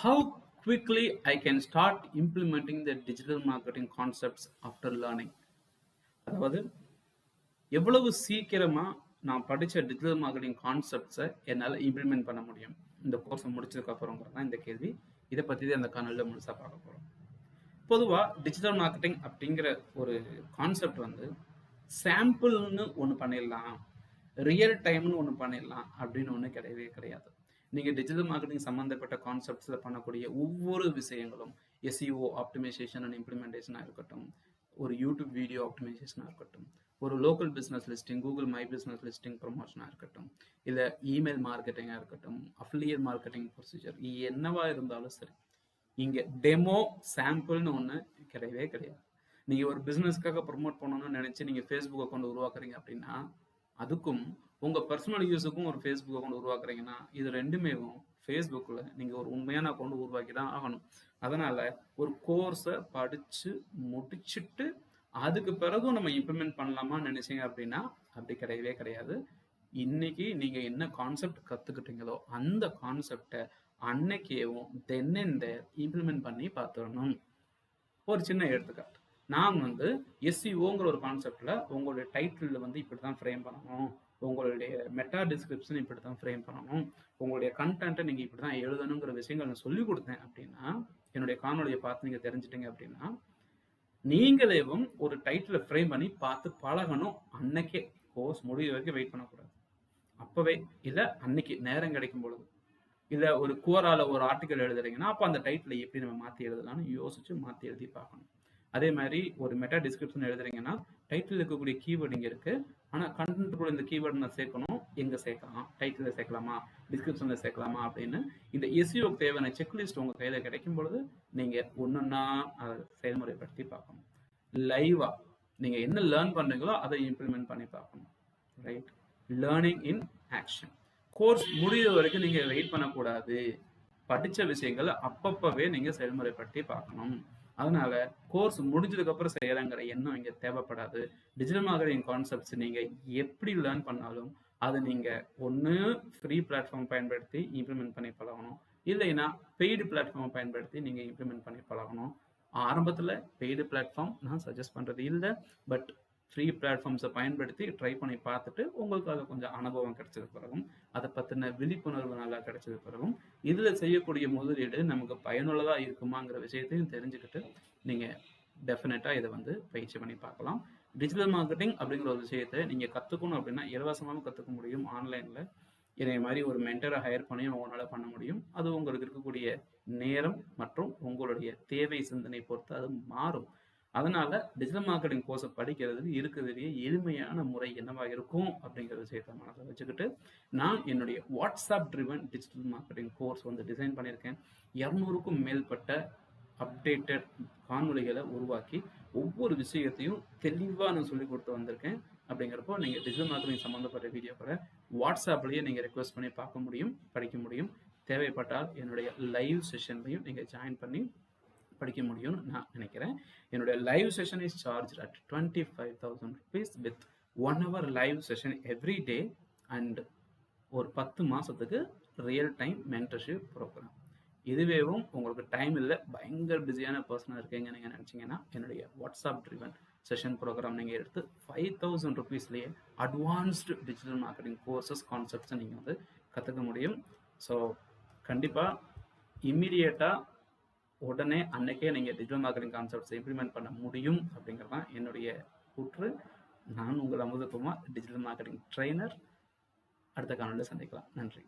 how quickly I can start implementing the digital marketing concepts after learning. அதாவது எவ்வளவு சீக்கிரமாக நான் படித்த டிஜிட்டல் மார்க்கெட்டிங் கான்செப்ட்ஸை என்னால் இம்ப்ளிமெண்ட் பண்ண முடியும்? இந்த கோர்ஸை முடிச்சதுக்கு அப்புறங்கிறது தான் இந்த கேள்வி. இதை பற்றி தான் அந்த காணொலியில் முழுசாக பார்க்க போகிறோம் பொதுவாக டிஜிட்டல் மார்க்கெட்டிங் அப்படிங்கிற ஒரு கான்செப்ட் வந்து சாம்பிள்னு ஒன்று பண்ணிடலாம். ரியல் டைம்னு ஒன்று பண்ணிடலாம். அப்படின்னு ஒன்று கிடையவே கிடையாது. நீங்கள் டிஜிட்டல் மார்க்கெட்டிங் சம்மந்தப்பட்ட கான்செப்ட்ஸில் பண்ணக்கூடிய ஒவ்வொரு விஷயங்களும் எஸ்இஓ ஆப்டிமைசேஷன் அண்ட் இம்ப்ளிமெண்டேஷனாக இருக்கட்டும். ஒரு யூடியூப் வீடியோ ஆப்டிமைசேஷனாக இருக்கட்டும். ஒரு local business listing Google my business listing ப்ரொமோஷனாக இருக்கட்டும். இல்லை இமெயில் மார்க்கெட்டிங்காக இருக்கட்டும் அஃபிலியர் மார்க்கெட்டிங் ப்ரொசீஜர் என்னவா இருந்தாலும் சரி. இங்கே டெமோ சாம்பிள்னு ஒன்று கிடையவே கிடையாது. நீங்கள் ஒரு பிஸ்னஸ்க்காக ப்ரொமோட் பண்ணணும்னு நினச்சி நீங்கள் ஃபேஸ்புக் அக்கௌண்ட் உருவாக்குறீங்க அப்படின்னா அதுக்கும் உங்கள் பர்சனல் யூஸுக்கும் ஒரு ஃபேஸ்புக் அக்கௌண்ட் உருவாக்குறீங்கன்னா இது ரெண்டுமே ஃபேஸ்புக்கில் நீங்கள் ஒரு உண்மையான அக்கௌண்ட் உருவாக்கி தான் ஆகணும். அதனால் ஒரு கோர்ஸை படித்து முடிச்சுட்டு அதுக்கு பிறகும் நம்ம இம்ப்ளிமெண்ட் பண்ணலாமான்னு நினைச்சீங்க அப்படின்னா அப்படி கிடையவே கிடையாது. இன்னைக்கு நீங்கள் என்ன கான்செப்ட் கற்றுக்கிட்டீங்களோ அந்த கான்செப்டை அன்னைக்கேவும் தென்னெந்த இம்ப்ளிமெண்ட் பண்ணி பார்த்துடணும். ஒரு சின்ன எடுத்துக்காட்டு. நான் வந்து எஸ்சிஓங்கிற ஒரு கான்செப்டில் உங்களுடைய டைட்டிலில் வந்து இப்படி தான் ஃப்ரேம் பண்ணணும். உங்களுடைய மெட்டா டிஸ்கிரிப்ஷன் இப்படி தான் ஃப்ரேம் பண்ணணும். உங்களுடைய கண்டென்ட்டை நீங்கள் இப்படி தான் எழுதணுங்கிற விஷயங்கள் நான் சொல்லிக் கொடுத்தேன் அப்படின்னா என்னுடைய காணொலியை பார்த்து நீங்கள் தெரிஞ்சிட்டீங்க அப்படின்னா நீங்களேவும் ஒரு டைட்டிலை ஃப்ரேம் பண்ணி பார்த்து பழகணும். அன்னைக்கே கோர்ஸ் முடிவு வரைக்கும் வெயிட் பண்ணக்கூடாது. அப்போவே இல்லை அன்னைக்கு நேரம் கிடைக்கும் பொழுது. இல்லை ஒரு கோரால ஒரு ஆர்டிக்கல் எழுதுறீங்கன்னா அப்போ அந்த டைட்டில் எப்படி நம்ம மாற்றி எழுதலாம்னு யோசிச்சு மாற்றி எழுதி பார்க்கணும். அதே மாதிரி ஒரு மெட்டா டிஸ்கிரிப்ஷன் எழுதுறீங்கன்னா டைட்டில் இருக்கக்கூடிய கீவேர்டு இங்கே இருக்கு. ஆனால் கண்டென்ட் கூட இந்த கீவேர்டு நான் சேர்க்கணும். எங்கே சேர்க்கலாம்? டைட்டிலில் சேர்க்கலாமா? டிஸ்கிரிப்ஷனில் சேர்க்கலாமா? அப்படின்னு இந்த எஸ்இஓக்கு தேவையான செக்லிஸ்ட் உங்கள் கையில் கிடைக்கும் பொழுது நீங்கள் ஒன்றுன்னா அதை செயல்முறைப்படுத்தி பார்க்கணும். லைவாக நீங்கள் என்ன லேர்ன் பண்ணுறீங்களோ அதை இம்ப்ளிமெண்ட் பண்ணி பார்க்கணும். Right learning in action course முடிகிற வரைக்கும் நீங்கள் வெயிட் பண்ணக்கூடாது. படித்த விஷயங்களை அப்பப்பவே நீங்கள் செயல்முறைப்படுத்தி பார்க்கணும். அதனால கோர்ஸ் முடிஞ்சதுக்கு அப்புறம் செய்யலாங்கிற எண்ணம் இங்க தேவைப்படாது. டிஜிட்டல் மார்க்கெட்டிங் கான்செப்ட்ஸ் நீங்க எப்படி லேர்ன் பண்ணாலும் அதை நீங்க ஒன்று ஃப்ரீ பிளாட்ஃபார்ம் பயன்படுத்தி இம்ப்ளிமெண்ட் பண்ணி பழகணும். இல்லைன்னா பெய்டு பிளாட்ஃபார்மை பயன்படுத்தி நீங்க இம்ப்ளிமெண்ட் பண்ணி பழகணும். ஆரம்பத்தில் பெய்டு பிளாட்ஃபார்ம் நான் சஜஸ்ட் பண்ணுறது இல்லை பட் ஃப்ரீ பிளாட்ஃபார்ம்ஸை பயன்படுத்தி ட்ரை பண்ணி பார்த்துட்டு உங்களுக்காக கொஞ்சம் அனுபவம் கிடைச்சது பிறகும் அதை பற்றின விழிப்புணர்வு நல்லா கிடைச்சது பிறகும் இதில் செய்யக்கூடிய முதலீடு நமக்கு பயனுள்ளதாக இருக்குமாங்கிற விஷயத்தையும் தெரிஞ்சுக்கிட்டு நீங்கள் டெஃபினட்டாக இதை வந்து பயிற்சி பண்ணி பார்க்கலாம். டிஜிட்டல் மார்க்கெட்டிங் அப்படிங்கிற ஒரு விஷயத்தை நீங்கள் கற்றுக்கணும் அப்படின்னா இலவசமாகவும் கற்றுக்க முடியும். ஆன்லைனில் இதே மாதிரி ஒரு மென்டரை ஹையர் பண்ணி உங்களால் பண்ண முடியும். அது உங்களுக்கு இருக்கக்கூடிய நேரம் மற்றும் உங்களுடைய தேவை சிந்தனை பொறுத்து அது மாறும். அதனால டிஜிட்டல் மார்க்கெட்டிங் கோர்ஸை படிக்கிறது இருக்கிறதுலேயே எளிமையான முறை என்னவா இருக்கும் அப்படிங்கிற விஷயத்த மனதில் வச்சுக்கிட்டு நான் என்னுடைய WhatsApp driven digital marketing course வந்து டிசைன் பண்ணியிருக்கேன். இரநூறுக்கும் மேற்பட்ட அப்டேட்டட் காணொலிகளை உருவாக்கி ஒவ்வொரு விஷயத்தையும் தெளிவாக நான் சொல்லி கொடுத்து வந்திருக்கேன். அப்படிங்கிறப்போ நீங்கள் டிஜிட்டல் மார்க்கெட்டிங் சம்மந்தப்பட்ட வீடியோக்களை வாட்ஸ்அப்லேயே நீங்கள் ரெக்வஸ்ட் பண்ணி பார்க்க முடியும் படிக்க முடியும். தேவைப்பட்டால் என்னுடைய லைவ் செஷன்லையும் நீங்கள் ஜாயின் பண்ணி படிக்க முடியும்னு நான் நினைக்கிறேன். என்னுடைய live session is charge at twenty five thousand rupees with one hour live session every day and ஒரு பத்து மாதத்துக்கு ரியல் டைம் மென்டர்ஷிப் ப்ரோக்ராம் இதுவேவும் உங்களுக்கு டைம் இல்லை பயங்கர பிஸியான பர்சனாக இருக்கீங்க நீங்கள் நினச்சிங்கன்னா என்னுடைய வாட்ஸ்அப் ட்ரிவன் செஷன் ப்ரோக்ராம் நீங்கள் எடுத்து ஃபைவ் தௌசண்ட் ருபீஸ்லேயே அட்வான்ஸ்டு டிஜிட்டல் மார்க்கெட்டிங் கோர்சஸ் கான்செப்ட்ஸை நீங்கள் வந்து கற்றுக்க முடியும். ஸோ கண்டிப்பாக இம்மிடியேட்டாக உடனே அன்னைக்கே நீங்கள் டிஜிட்டல் மார்க்கெட்டிங் கான்செப்ட்ஸ் இம்ப்ளிமெண்ட் பண்ண முடியும் அப்படிங்கிறது தான் என்னுடைய கூற்று. நான் உங்கள் அமுதகுமார் டிஜிட்டல் மார்க்கெட்டிங் ட்ரெயினர் அடுத்த காணொலியில் சந்திக்கலாம். நன்றி.